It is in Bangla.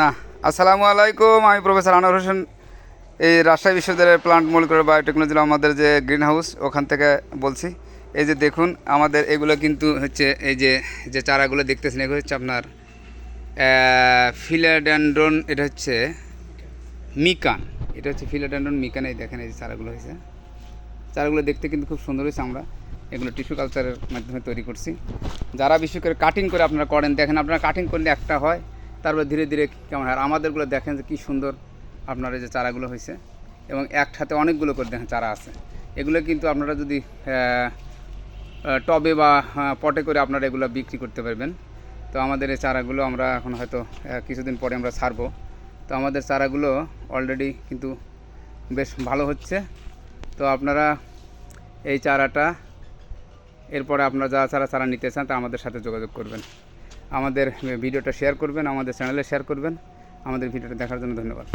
না, আসসালামু আলাইকুম। আমি প্রফেসর আনোয়ার হোসেন। এই রাজশাহী বিশ্ববিদ্যালয়ের প্লান্ট মলিকুলার বায়োটেকনোলজি আমাদের যে গ্রিন হাউস ওখান থেকে বলছি। এই যে দেখুন, আমাদের এগুলো কিন্তু হচ্ছে এই যে যে চারাগুলো দেখতেছেন, এগুলো হচ্ছে আপনার ফিলাডেন্ড্রন এটা হচ্ছে মিকান এটা হচ্ছে ফিলাডেন্ড্রন মিকান এই দেখেন এই যে চারাগুলো হয়েছে। চারাগুলো দেখতে কিন্তু খুব সুন্দর হয়েছে আমরা। এগুলো টিস্যু কালচারের মাধ্যমে তৈরি করছি। যারা বিশেষ করে কাটিং করে আপনারা করেন, দেখেন আপনারা কাটিং করলে একটা হয় তারপর ধীরে ধীরে কেমন হয়? আমাদেরগুলো দেখেন যে কী সুন্দর আপনার এই যে চারাগুলো হয়েছে এবং একসাথে অনেকগুলো করে দেখেন চারা আছে। এগুলো কিন্তু আপনারা যদি টবে বা পটে করে আপনারা এগুলো বিক্রি করতে পারবেন। তো আমাদের এই চারাগুলো আমরা এখন হয়তো কিছুদিন পরে আমরা ছাড়বো। তো আমাদের চারাগুলো অলরেডি কিন্তু বেশ ভালো হচ্ছে। তো আপনারা এই চারাটা, এরপরে আপনারা যা চারা চারা নিতে চান তা আমাদের সাথে যোগাযোগ করবেন। আমাদের ভিডিওটা শেয়ার করবেন আমাদের চ্যানেলে শেয়ার করবেন। আমাদের ভিডিওটা দেখার জন্য ধন্যবাদ।